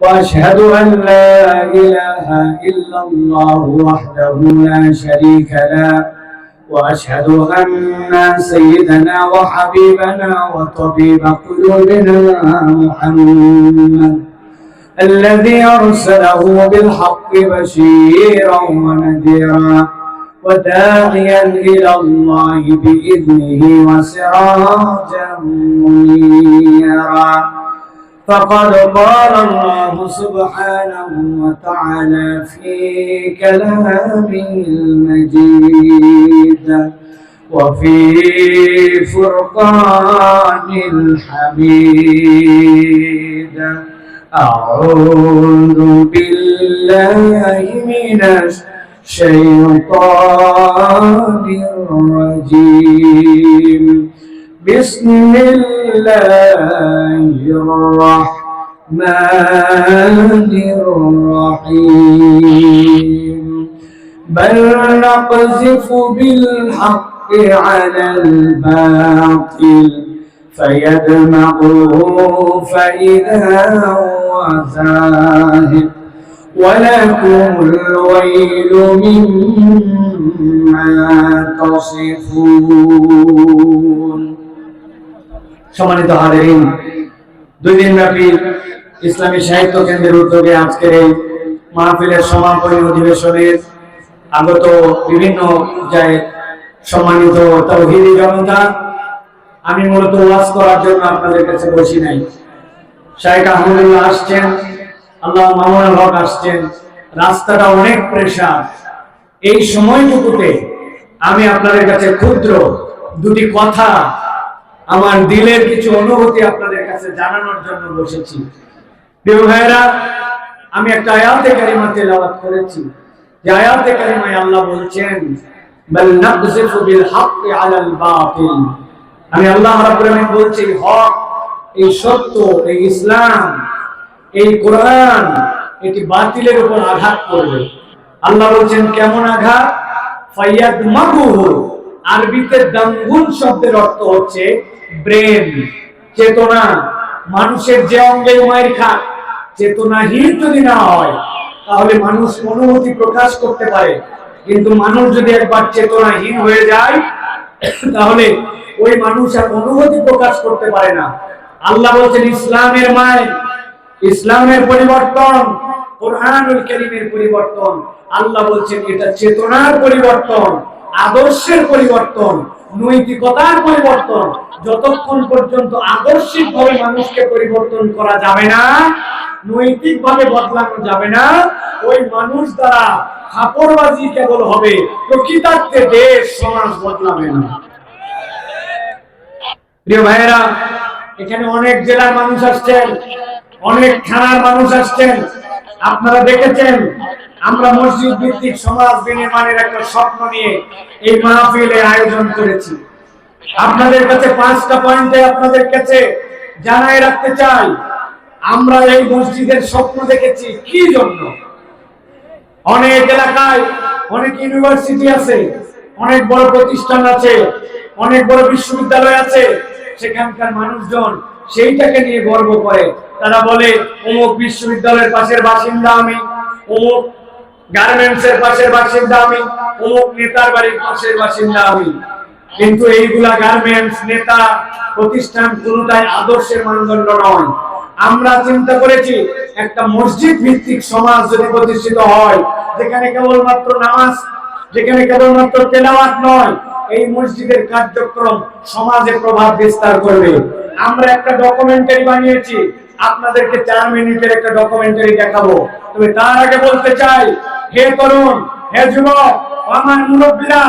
وأشهد أن لا إله إلا الله وحده لا شريك له وأشهد أن سيدنا وحبيبنا وطبيب قلوبنا محمد الذي أرسله بالحق بشيرا ونذيرا وداعيا إلى الله بإذنه وسراجا منيرا. فقد قال الله سبحانه وتعالى في كلامه المجيد وفي فرقان الحميد. أعوذ بالله من الشيطان الرجيم. بسم الله الرحمن الرحيم. بل نقذف بالحق على الباطل فيدمغه فإذا هو زاهق. ولكم الويل مما تصفون. সম্মানিত হাজারিন, দুই দিন ব্যাপী ইসলামী সাহিত্য কেন্দ্রের উদ্যোগে আজকের এই মাহফিলের সমাপনী অধিবেশনের আগত বিভিন্ন যায় সম্মানিত তৌহিদি জনতা, আমি মূলত ওয়াজ করার জন্য আপনাদের কাছে বসি নাই। শাহেখ আহমদুল্লাহ আসছেন, আল্লাহ মামুনুল হক আসছেন, রাস্তাটা অনেক প্রেশার। এই সময়টুকুতে আমি আপনাদের কাছে ক্ষুদ্র দুটি কথা আমার দিলের কিছু অনুভূতি আপনাদের কাছে জানানোর জন্য বসেছি। প্রিয় আমি একটা আয়াতে কারিমা তেলাওয়াত করেছি। যে আয়াতে কারিমায় আল্লাহ বলছেন, বাল নাকযিফু বিল হাক্কি আলাল বাতিল। আমি আল্লাহ রাব্বুল আলামিন বলছি, হক, এই সত্য, এই ইসলাম, এই কোরআন, এটি বাতিলের উপর আঘাত করবে। আল্লাহ বলছেন, কেমন আঘাত? ফাইয়াদ মাগুহু আরবিতে দাঙ্গুন শব্দের অর্থ হচ্ছে ব্রেন, চেতনা, মানুষের যে অঙ্গে মায়ের খাক চেতনাহীন যদি না হয়, তাহলে মানুষ অনুভূতি প্রকাশ করতে পারে। কিন্তু মানুষ যদি একবার চেতনাহীন হয়ে যায়, তাহলে ওই মানুষ আর অনুভূতি প্রকাশ করতে পারে না। আল্লাহ বলছেন, ইসলামের মায়, ইসলামের পরিবর্তন, কোরআনুল করিমের পরিবর্তন। আল্লাহ বলছেন, এটা চেতনার পরিবর্তন, আদর্শের পরিবর্তন। নৈতিকতার পরিবর্তন, যতক্ষণ পর্যন্ত মানুষকে পরিবর্তন করা যাবে না বদলানো যাবে না, ওই মানুষ দ্বারা কেবল হবে, প্রকৃতার্থে দেশ, সমাজ বদলাবে না। প্রিয় ভাইয়েরা, এখানে অনেক জেলার মানুষ আসছেন, অনেক থানার মানুষ আসছেন। আপনারা দেখেছেন আমরা মসজিদ ভিত্তিক সমাজ বিনির্মাণের একটা স্বপ্ন নিয়ে এই মাহফিলে আয়োজন করেছি। আপনাদের কাছে পাঁচটা পয়েন্টে আপনাদের কাছে জানাই রাখতে চাই। আমরা এই মসজিদের স্বপ্ন দেখেছি কি জন্য? অনেক এলাকায় অনেক ইউনিভার্সিটি আছে, অনেক বড় প্রতিষ্ঠান আছে, অনেক বড় বিশ্ববিদ্যালয় আছে, সেখানকার মানুষজন সেইটাকে নিয়ে গর্ব করে। তারা বলে অমুক বিশ্ববিদ্যালয়ের পাশের বাসিন্দা আমি অমুক গার্মেন্টস এর পাশের বাসিন্দা আমি, অমুক নেতার বাড়ির পাশের বাসিন্দা আমি। কিন্তু এইগুলা গার্মেন্টস নেতা, প্রতিষ্ঠান কোনটাই আদর্শের মানদণ্ড নয়। আমরা চিন্তা করেছি, একটা মসজিদ ভিত্তিক সমাজ যদি প্রতিষ্ঠিত হয়, যেখানে কেবলমাত্র নামাজ, যেখানে কেবলমাত্র তেলাওয়াত নয়, এই মসজিদের কার্যক্রম সমাজে প্রভাব বিস্তার করবে। আমরা একটা ডকুমেন্টারি বানিয়েছি, আপনাদেরকে চার মিনিটের একটা ডকুমেন্টারি দেখাবো। তবে তার আগে বলতে চাই হে তরুণ হে যুবক, আমার মুরব্বীরা,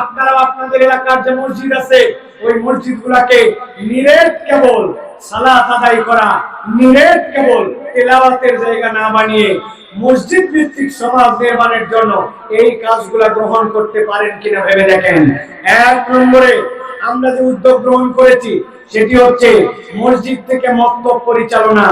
আপনারা আপনাদের এলাকার যে মসজিদ আছে, ওই মসজিদ গুলাকে নিরেট কেবল সালাত আদায় করা, নিরেট কেবল তেলাওয়াতের জায়গা না বানিয়ে মসজিদ ভিত্তিক সমাজ নির্মাণের জন্য এই কাজগুলা গ্রহণ করতে পারেন কিনা ভেবে দেখেন। এক নম্বরে আমরা যে উদ্যোগ গ্রহণ করেছি সেটি হচ্ছে মসজিদ থেকে মক্তব পরিচালনা।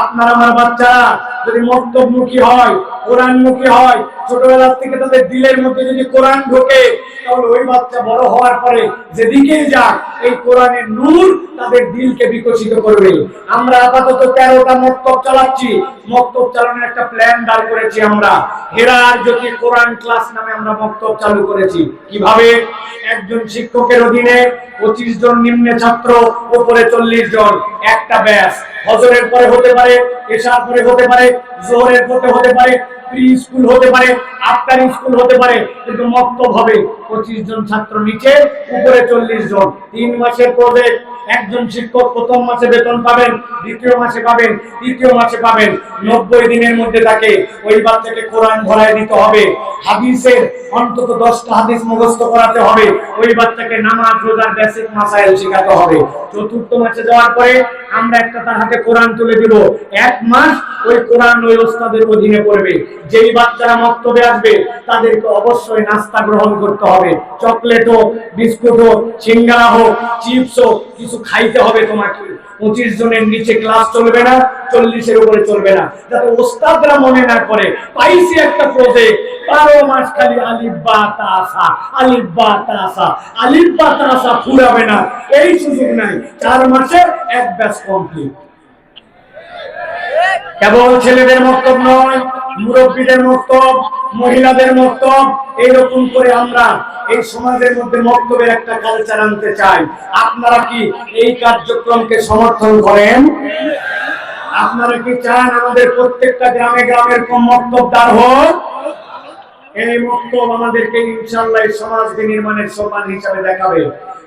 আপনার আমার বাচ্চারা যদি মক্তবমুখী হয়, কোরআনমুখী হয় ছোটবেলা থেকে তাদের দিলের মধ্যে যদি কোরআন ঢোকে, তাহলে ওই বাচ্চা বড় হওয়ার পরে যেদিকেই যাক এই কোরআনের নূর তাদের দিলকে বিকশিত করবে আমরা আপাতত তেরোটা মক্তব চালাচ্ছি। মক্তব চালানোর একটা প্ল্যান দাঁড় করেছি আমরা। হেরার জ্যোতি কোরআন ক্লাস নামে আমরা মক্তব চালু করেছি। কীভাবে? একজন শিক্ষকের অধীনে পঁচিশ জন নিম্নে ছাত্র উপরে চল্লিশ জন। একটা ব্যাচ হজরের পরে হতে পারে, এশার পরে হতে পারে, জোহরের পরে হতে পারে প্রি স্কুল হতে পারে, আফটার স্কুল হতে পারে। কিন্তু মক্তব হবে পঁচিশ জন ছাত্র নিচে, উপরে চল্লিশ জন। তিন মাসের প্রজেক্ট একজন শিক্ষক প্রথম মাসে বেতন পাবেন, দ্বিতীয় মাসে পাবেন, তৃতীয় মাসে পাবেন। নব্বই দিনের মধ্যে তাকে ওই বাচ্চাকে কোরআন ধরায় দিতে হবে। হাদিসের অন্তত দশটা হাদিস মুখস্থ করাতে হবে। ওই বাচ্চাকে নামাজ, রোজার বেসিক মাসাইল শেখাতে হবে। চতুর্থ মাসে যাওয়ার পরে আমরা একটা তার হাতে কোরআন তুলে দিব। এক মাস ওই কোরআন ওই ওস্তাদের অধীনে পড়বে। যেই বাচ্চারা মক্তবে আসবে, তাদেরকে অবশ্যই নাস্তা গ্রহণ করতে হবে। চকলেট হোক বিস্কুট হোক সিঙ্গারা হোক চিপস হোক কিছু খাইতে হবে তোমাকে। পঁচিশ জনের নিচে ক্লাস চলবে না, চল্লিশের উপরে চলবে না। যাতে ওস্তাদরা মনে না করে, পাইছি একটা প্রজেক্ট বারো মাস খালি আলিব্বা তাসা আলিব্বা তাসা আলিব্বা তাসা ফুরাবে না। এই সুযোগ নাই। চার মাসে এক ব্যাস কমপ্লিট কেবল ছেলেদের মক্তব নয়, মুরব্বীদের মক্তব, মহিলাদের মক্তব, এইরকম করে আমরা এই সমাজের মধ্যে মক্তবের একটা কালচার আনতে চাই। আপনারা কি এই কার্যক্রমকে সমর্থন করেন? আপনারা কি চান আমাদের প্রত্যেকটা গ্রামে গ্রামের কম মক্তবদার হোক? এই মক্তব আমাদেরকে ইনশাল্লাহ সমাজ নির্মাণের সোপান হিসাবে দেখাবে।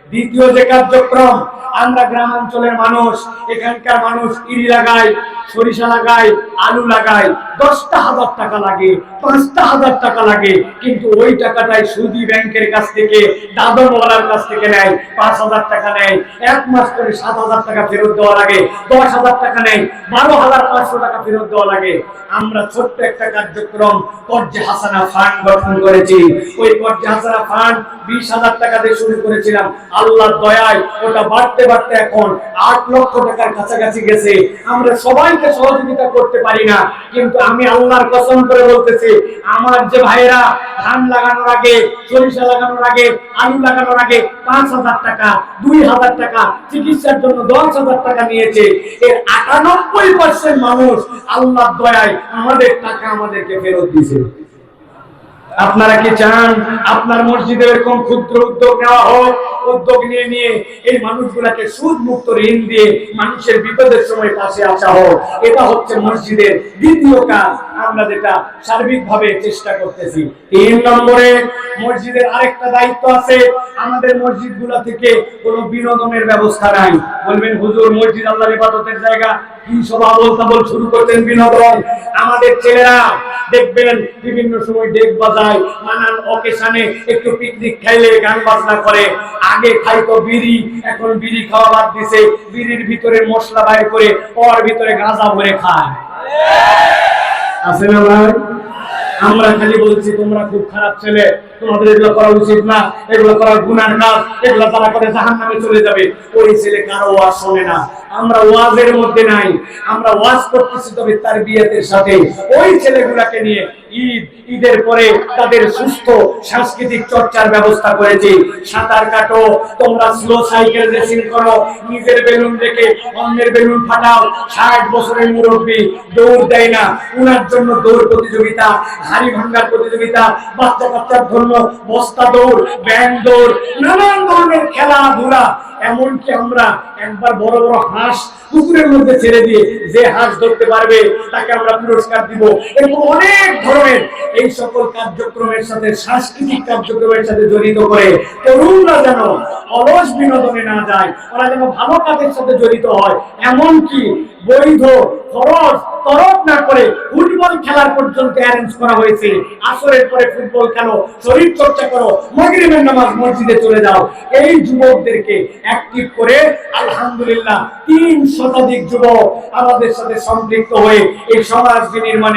দ্বিতীয় যে কার্যক্রম, আমরা গ্রামাঞ্চলের মানুষ, এখানকার মানুষ ইরি লাগায় সরিষা লাগাই আলু লাগায় দশটা হাজার টাকা লাগে, পাঁচটা হাজার টাকা লাগে, কিন্তু ওই টাকাটাই সুদি ব্যাংকের কাছ থেকে, দাদনওয়ালার কাছ থেকে নেয়, পাঁচ হাজার টাকা নেয়। এক মাস করে সাত হাজার টাকা ফেরত দেওয়া লাগে, দশ হাজার টাকা নেয়, বারো হাজার পাঁচশো টাকা ফেরত দেওয়া লাগে। আমরা ছোট্ট একটা কার্যক্রম কর্জে হাসানা ফান্ড গঠন করেছি। ওই কর্জে হাসানা ফান্ড বিশ হাজার টাকা দিয়ে শুরু করেছিলাম। আল্লাহর দয়ায় ওটা বাড়তে বাড়তে এখন আট লক্ষ টাকার কাছাকাছি গেছে। আমরা সবাইকে সহযোগিতা করতে পারি না, কিন্তু আমি আল্লাহর কসম করে বলতেছি, আমার যে ভাইয়েরা ধান লাগানোর আগে, সরিষা লাগানোর আগে, আলু লাগানোর আগে পাঁচ হাজার টাকা, দুই হাজার টাকা, চিকিৎসার জন্য দশ হাজার টাকা নিয়েছে, এর আটানব্বই পার্সেন্ট মানুষ আল্লাহ দয়ায় আমাদের টাকা আমাদেরকে ফেরত দিয়েছে। আপনারা কি চান আপনার মসজিদে এরকম ক্ষুদ্র উদ্যোগ নেওয়া হোক? উদ্যোগ নিয়ে নিয়ে এই মানুষগুলাকে সুদ মুক্ত ঋণ দিয়ে মানুষের বিপদের সময় পাশে আসা হোক, এটা হচ্ছে মসজিদের দ্বিতীয় কাজ। আমরা যেটা সার্বিকভাবে চেষ্টা করতেছি। তিন নম্বরে মসজিদের আরেকটা দায়িত্ব আছে। আমাদের মসজিদগুলা থেকে কোনো বিনোদনের ব্যবস্থা নাই। বলবেন, হুজুর, মসজিদ আল্লাহর ইবাদতের জায়গা। আমাদের ছেলেরা দেখবেন বিভিন্ন সময় ডেক বাজায়, নানান অকেশনে একটু পিকনিক খাইলে গান বাজনা করে। আগে খাইতো বিড়ি, এখন বিড়ি খাওয়া বাদ দিছে। বিড়ির ভিতরে মশলা বাইর করে ওর ভিতরে গাঁজা ভরে খায়। আমরা খালি বলছি, তোমরা খুব খারাপ ছেলে। তোমাদের এগুলো করা উচিত না। এগুলো করা গুনার কাজ। এগুলো তারা করে জাহান নামে চলে যাবে। ওই ছেলে কারও ওয়াজ শোনে না। আমরা ওয়াজের মধ্যে নাই, আমরা ওয়াজ করতেছি তবে তার বিয়েতের সাথে। ওই ছেলেগুলাকে নিয়ে ঈদ, ঈদের পরে তাদের সুস্থ সাংস্কৃতিক চর্চার ব্যবস্থা করেছি। সাঁতার কাটো, তোমরা স্লো সাইকেল রেসিং করো, নিজের বেলুন রেখে অন্যের বেলুন ফাটাও, ষাট বছরের মুরব্বী দৌড় দেয় না। উনার জন্য দৌড় প্রতিযোগিতা, হাড়ি ভাঙ্গার প্রতিযোগিতা বাচ্চা কাচ্চার জন্য বস্তা দৌড়, ব্যান্ড দৌড়, নানান ধরনের খেলাধুলা। এমনকি আমরা একবার বড় বড় হাঁস পুকুরের মধ্যে ছেড়ে দিয়ে যে হাঁস ধরতে পারবে, তাকে আমরা পুরস্কার দিব। এরকম অনেক ধরনের এই সকল কার্যক্রমের সাথে, সাংস্কৃতিক কার্যক্রমের সাথে জড়িত করে তরুণরা যেন অলস বিনোদনে না যায়, ওরা যেন ভালো কাজের সাথে জড়িত হয়। এমনকি বৈধ, খরচ তরফ না করে ফুটবল খেলার পর্যন্ত অ্যারেঞ্জ করা হয়েছে। আসরের পরে ফুটবল খেলো, শরীর চর্চা করো মগরিমের নামাজ মসজিদে চলে যাও। এই যুবকদেরকে অ্যাক্টিভ করে, আলহামদুলিল্লাহ, তিন শতাধিক যুবক আমাদের সাথে সম্পৃক্ত হয়ে এই সমাজকে বিনির্মাণে